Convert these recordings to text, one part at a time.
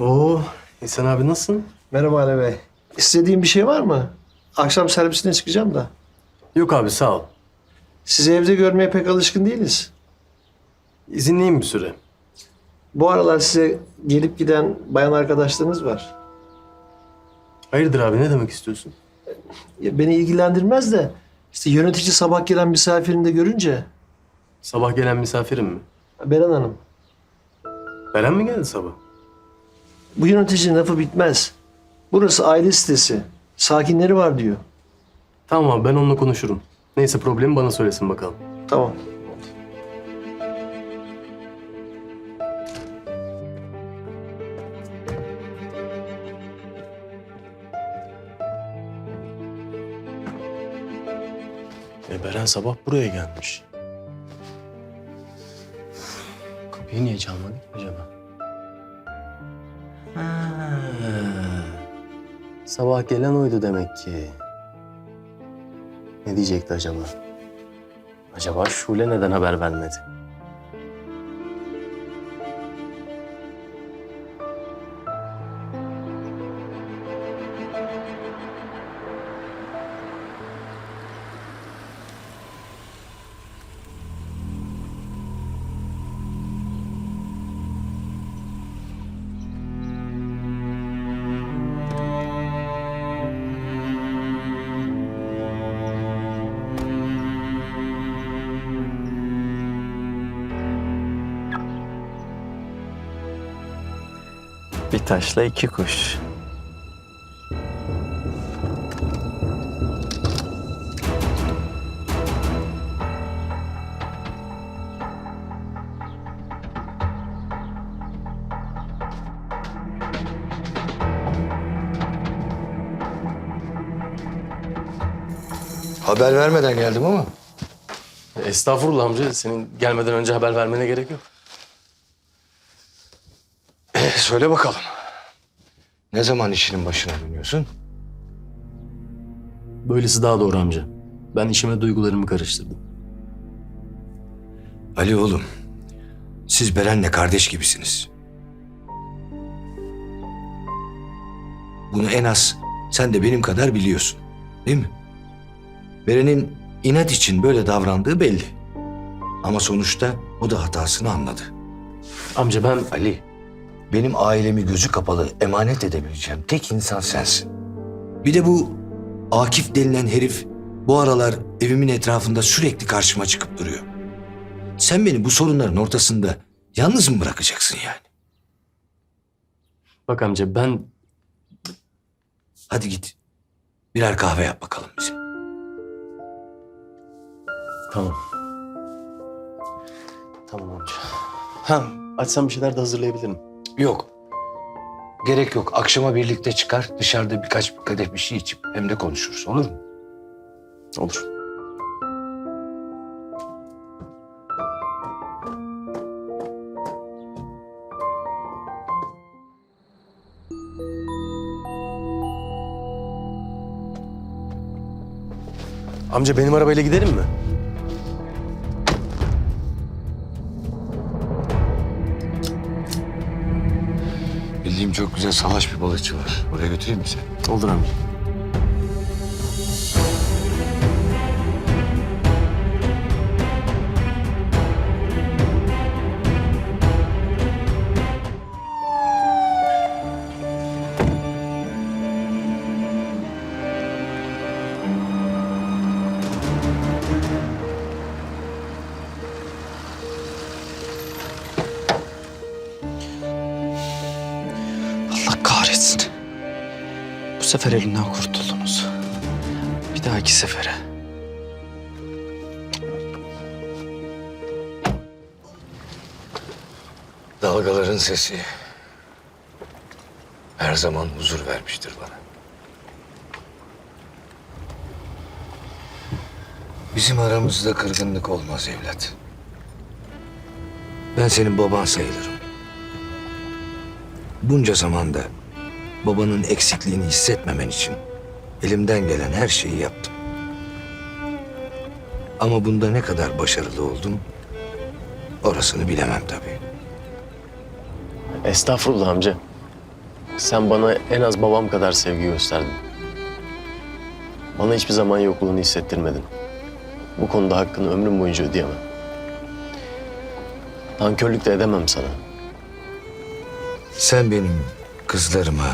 Oo, İhsan abi nasılsın? Merhaba Ali Bey. İstediğin bir şey var mı? Akşam servisine çıkacağım da. Yok abi sağ ol. Sizi evde görmeye pek alışkın değiliz. İzinliyim bir süre. Bu aralar size gelip giden bayan arkadaşlarınız var. Hayırdır abi ne demek istiyorsun? Ya beni ilgilendirmez de işte yönetici sabah gelen misafirini de görünce Sabah gelen misafirim mi? Beren Hanım Beren mi geldi sabah? Bu yöneticinin lafı bitmez. Burası aile sitesi. Sakinleri var diyor. Tamam abi ben onunla konuşurum. Neyse problemi bana söylesin bakalım. Tamam. E Beren sabah buraya gelmiş. Kapıyı niye çalmadık acaba? Sabah gelen oydu demek ki. Ne diyecekti acaba? Acaba Şule neden haber vermedi? Bir taşla iki kuş. Haber vermeden geldim ama. Estağfurullah amca. Senin gelmeden önce haber vermene gerek yok. Söyle bakalım. Ne zaman işinin başına dönüyorsun? Böylesi daha doğru amca. Ben işime duygularımı karıştırdım. Ali oğlum, siz Beren'le kardeş gibisiniz. Bunu en az sen de benim kadar biliyorsun. Değil mi? Beren'in inat için böyle davrandığı belli. Ama sonuçta o da hatasını anladı. Amca ben Ali, benim ailemi gözü kapalı emanet edebileceğim tek insan sensin. Bir de bu Akif denilen herif bu aralar evimin etrafında sürekli karşıma çıkıp duruyor. Sen beni bu sorunların ortasında yalnız mı bırakacaksın yani? bak amca ben Hadi git. Birer kahve yap bakalım bize. Tamam. Tamam amca. Ha, açsam bir şeyler de hazırlayabilirim. Yok. Gerek yok. Akşama birlikte çıkar dışarıda birkaç kadeh bir şey içip hem de konuşuruz olur mu? Olur. Amca benim arabayla gidelim mi? Bildiğim çok güzel salaş bir balıkçı var. Oraya götüreyim mi seni? Olur amca. Sefer elimden kurtuldunuz. Bir dahaki sefere. Dalgaların sesi her zaman huzur vermiştir bana. Bizim aramızda kırgınlık olmaz evlat. Ben senin baban sayılırım. Bunca zamanda babanın eksikliğini hissetmemen için elimden gelen her şeyi yaptım. Ama bunda ne kadar başarılı oldum orasını bilemem tabii. Estağfurullah amca. Sen bana en az babam kadar sevgi gösterdin. Bana hiçbir zaman yokluğunu hissettirmedin. Bu konuda hakkını ömrüm boyunca ödeyemem. Nankörlük de edemem sana. Sen benim kızlarıma,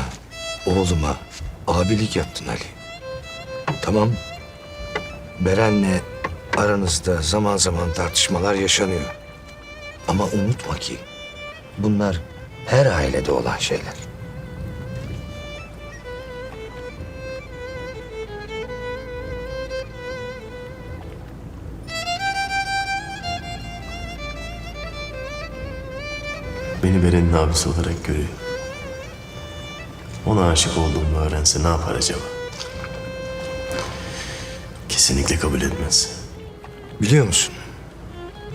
oğluma abilik yaptın Ali. Tamam. Beren'le aranızda zaman zaman tartışmalar yaşanıyor. Ama unutma ki bunlar her ailede olan şeyler. Beni Beren'in abisi olarak görüyor. Ona aşık olduğumu öğrense ne yapar acaba? Kesinlikle kabul etmez. Biliyor musun?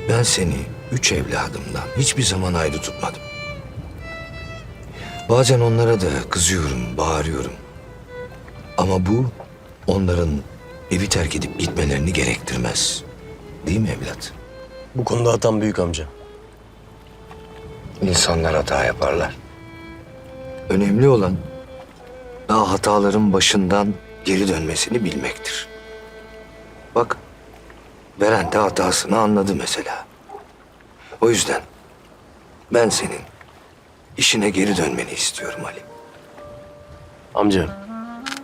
Ben seni üç evladımdan hiçbir zaman ayrı tutmadım. Bazen onlara da kızıyorum, bağırıyorum. Ama bu onların evi terk edip gitmelerini gerektirmez. Değil mi evlat? Bu konuda hatam büyük amca. İnsanlar hata yaparlar. Önemli olan daha hataların başından geri dönmesini bilmektir. Bak, Beren de hatasını anladı mesela. O yüzden ben senin işine geri dönmeni istiyorum Ali. Amca,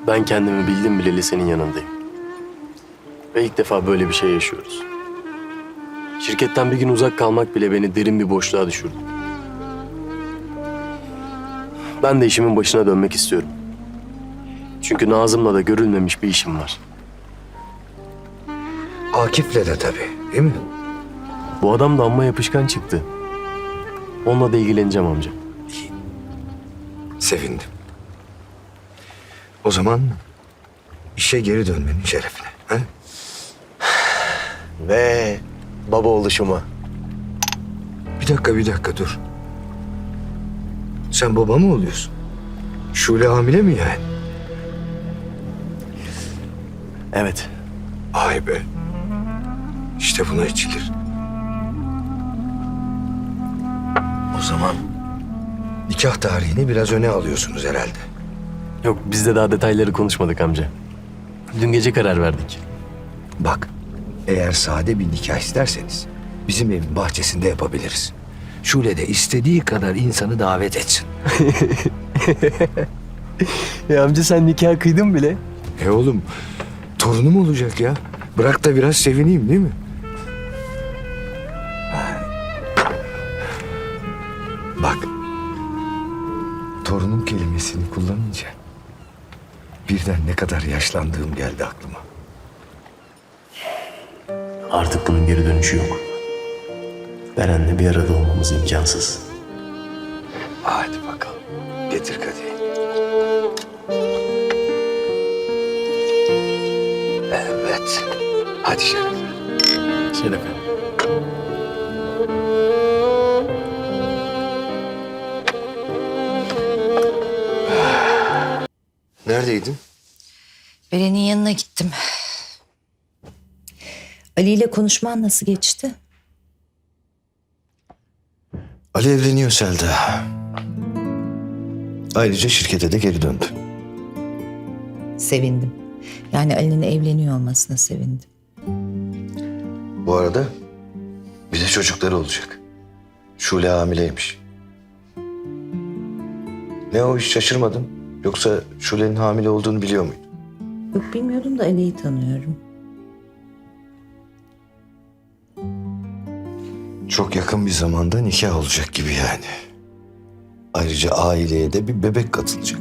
ben kendimi bildim bileli senin yanındayım. Ve ilk defa böyle bir şey yaşıyoruz. Şirketten bir gün uzak kalmak bile beni derin bir boşluğa düşürdü. Ben de işimin başına dönmek istiyorum. Çünkü Nazım'la da görülmemiş bir işim var. Akif'le de tabii, değil mi? Bu adam da amma yapışkan çıktı. Onunla da ilgileneceğim amca. Sevindim. O zaman işe geri dönmenin şerefine. He? Ve baba oluşuma. Bir dakika, bir dakika dur. Sen baba mı oluyorsun? Şule hamile mi yani? Evet. Vay be. İşte buna içilir. O zaman nikah tarihini biraz öne alıyorsunuz herhalde. Yok biz de daha detayları konuşmadık amca. Dün gece karar verdik. Bak, eğer sade bir nikah isterseniz bizim evin bahçesinde yapabiliriz. Şule de istediği kadar insanı davet etsin. Ya amca sen nikah kıydın bile. E oğlum, torunum olacak ya. Bırak da biraz sevineyim değil mi? Bak, torunum kelimesini kullanınca birden ne kadar yaşlandığım geldi aklıma. Artık bunun geri dönüşü yok. Beren'le bir arada olmamız imkansız. Hadi Evet, hadi Şeref. Şerefe. Neredeydin? Beren'in yanına gittim. Ali ile konuşman nasıl geçti? Ali evleniyor Selda. Ayrıca şirkete de geri döndü. Sevindim. Yani Ali'nin evleniyor olmasına sevindim. Bu arada bir de çocukları olacak. Şule hamileymiş. Ne o hiç şaşırmadım. Yoksa Şule'nin hamile olduğunu biliyor muydun? Yok bilmiyordum da Ali'yi tanıyorum. Çok yakın bir zamanda nikah olacak gibi yani. Ayrıca aileye de bir bebek katılacak.